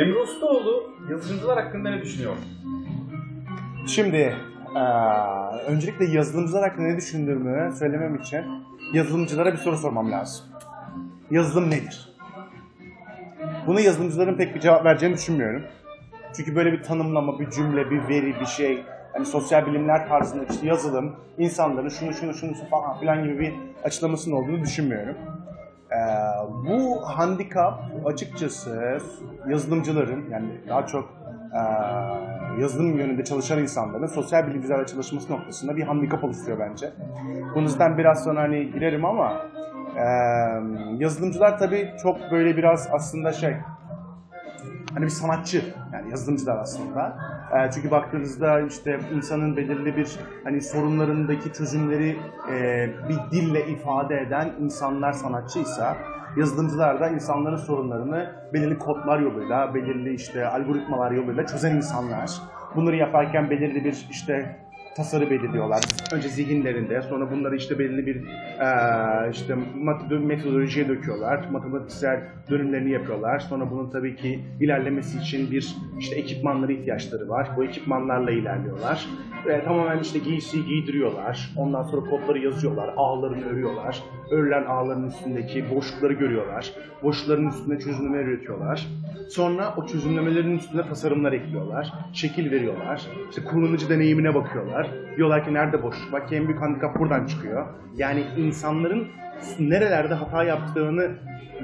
Emre Ustaoğlu yazılımcılar hakkında ne düşünüyor? Şimdi eee, öncelikle yazılımcılar hakkında ne düşündüğümü söylemem için yazılımcılara bir soru sormam lazım. Yazılım nedir? Bunu yazılımcıların pek bir cevap vereceğini düşünmüyorum. Çünkü böyle bir tanımlama, bir cümle, bir veri, bir şey, hani sosyal bilimler tarzında işte yazılım, insanların şunu şunu şunu falan filan gibi bir açıklamasının olduğunu düşünmüyorum. Ee, bu handikap açıkçası yazılımcıların yani daha çok e, yazılım yönünde çalışan insanların sosyal bilimcilerle çalışması noktasında bir handikap oluşturuyor bence. Bunun yüzden biraz sonra hani girerim ama e, yazılımcılar tabii çok böyle biraz aslında şey hani bir sanatçı yani yazılımcılar aslında. Ee, çünkü baktığınızda işte insanın belirli bir hani sorunlarındaki çözümleri e, bir dille ifade eden insanlar sanatçıysa yazılımcılar da insanların sorunlarını belirli kodlar yoluyla, belirli işte algoritmalar yoluyla çözen insanlar. Bunları yaparken belirli bir işte tasarı belirliyorlar. Önce zihinlerinde, sonra bunları işte belirli bir eee, işte metodolojiye döküyorlar. Matematiksel dönümlerini yapıyorlar. Sonra bunun tabii ki ilerlemesi için bir işte ekipmanlara ihtiyaçları var. Bu ekipmanlarla ilerliyorlar. Ve tamamen işte giysiyi giydiriyorlar. Ondan sonra kodları yazıyorlar. Ağlarını örüyorlar. Örülen ağların üstündeki boşlukları görüyorlar. Boşlukların üstüne çözümlemeler üretiyorlar. Sonra o çözümlemelerin üstüne tasarımlar ekliyorlar. Şekil veriyorlar. İşte kullanıcı deneyimine bakıyorlar. Diyorlar ki nerede boşluk? Bak en büyük handikap buradan çıkıyor. Yani insanların nerelerde hata yaptığını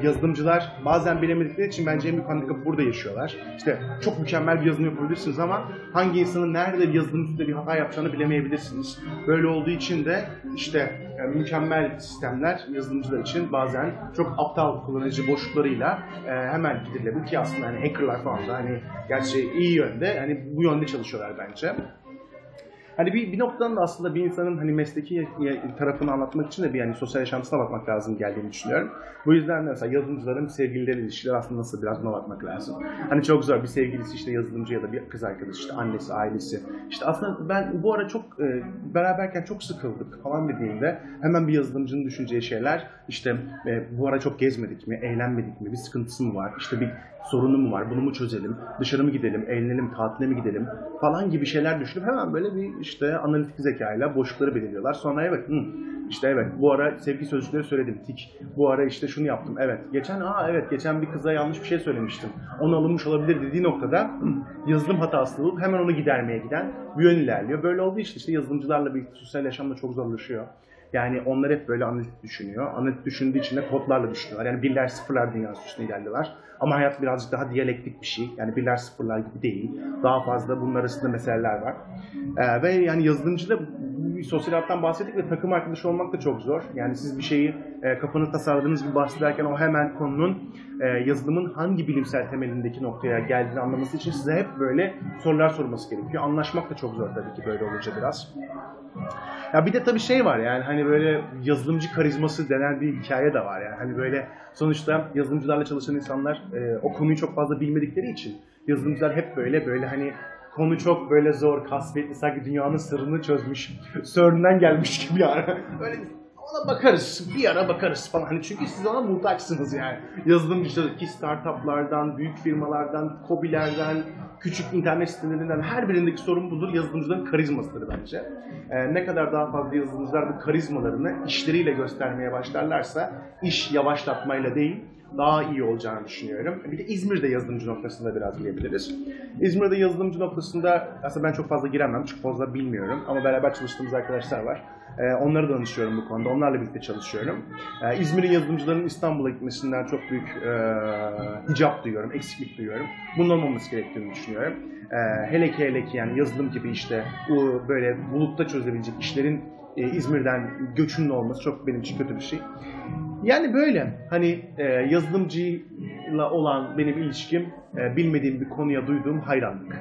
yazılımcılar bazen bilemedikleri için bence en büyük handikapı burada yaşıyorlar. İşte çok mükemmel bir yazılım yapabilirsiniz ama hangi insanın nerede bir yazılım üstünde bir hata yapacağını bilemeyebilirsiniz. Böyle olduğu için de işte e, mükemmel sistemler yazılımcılar için bazen çok aptal kullanıcı boşluklarıyla e, hemen gidirilebilir ki aslında hani hackerlar falan da hani gerçi iyi yönde hani bu yönde çalışıyorlar bence. Hani bir, bir noktadan da aslında bir insanın hani mesleki tarafını anlatmak için de bir yani sosyal yaşantısına bakmak lazım geldiğini düşünüyorum. Bu yüzden de mesela yazılımcıların sevgilileri ilişkileri aslında nasıl biraz buna bakmak lazım. Hani çok zor bir sevgilisi işte yazılımcı ya da bir kız arkadaşı işte annesi ailesi. İşte aslında ben bu ara çok e, beraberken çok sıkıldık falan dediğimde hemen bir yazılımcının düşüneceği şeyler işte e, bu ara çok gezmedik mi, eğlenmedik mi, bir sıkıntısı mı var, işte bir sorunu mu var, bunu mu çözelim, dışarı mı gidelim, eğlenelim, tatile mi gidelim falan gibi şeyler düşünüp hemen böyle bir işte analitik zekayla boşlukları belirliyorlar. Sonra evet, hı, işte evet bu ara sevgi sözcükleri söyledim, tik. Bu ara işte şunu yaptım, evet. Geçen, aa evet geçen bir kıza yanlış bir şey söylemiştim. Onu alınmış olabilir dediği noktada hı, yazılım hatası bulup hemen onu gidermeye giden bir yön ilerliyor. Böyle olduğu için işte yazılımcılarla birlikte sosyal yaşamda çok zorlaşıyor. Yani onlar hep böyle analitik düşünüyor. Analitik düşündüğü için de kodlarla düşünüyorlar. Yani birler sıfırlar dünyası üstüne ilerliyorlar. Ama hayat birazcık daha diyalektik bir şey. Yani birler sıfırlar gibi değil. Daha fazla bunun arasında meseleler var. Ee, ve yani yazılımcıda bir sosyal hayattan bahsettik ve takım arkadaşı olmak da çok zor. Yani siz bir şeyi e, kafanızda tasarladığınız gibi bahsederken o hemen konunun e, yazılımın hangi bilimsel temelindeki noktaya geldiğini anlaması için size hep böyle sorular sorması gerekiyor. Anlaşmak da çok zor tabii ki böyle olunca biraz. Ya bir de tabii şey var yani hani böyle yazılımcı karizması denen bir hikaye de var yani hani böyle sonuçta yazılımcılarla çalışan insanlar e, o konuyu çok fazla bilmedikleri için yazılımcılar hep böyle böyle hani konu çok böyle zor, kasvetli, sanki dünyanın sırrını çözmüş, CERN'den gelmiş gibi yani. Öyle ona bakarız, bir ara bakarız falan. Hani çünkü siz ona muhtaçsınız yani. Yazılımcıdaki startuplardan, büyük firmalardan, kobilerden, küçük internet sitelerinden her birindeki sorun budur. Yazılımcıların karizmasıdır bence. Ee, ne kadar daha fazla yazılımcılar bu karizmalarını işleriyle göstermeye başlarlarsa iş yavaşlatmayla değil, daha iyi olacağını düşünüyorum. Bir de İzmir'de yazılımcı noktasında biraz girebiliriz. İzmir'de yazılımcı noktasında aslında ben çok fazla giremem çünkü fazla bilmiyorum ama beraber çalıştığımız arkadaşlar var. Ee, onları danışıyorum bu konuda. Onlarla birlikte çalışıyorum. Ee, İzmir'in yazılımcıların İstanbul'a gitmesinden çok büyük e, hicap duyuyorum, eksiklik duyuyorum. Bunun olmaması gerektiğini düşünüyorum. Ee, hele ki hele ki yani yazılım gibi işte bu böyle bulutta çözebilecek işlerin e, İzmir'den göçünün olması çok benim için kötü bir şey. Yani böyle hani e, yazılımcıyla olan benim ilişkim e, bilmediğim bir konuya duyduğum hayranlık.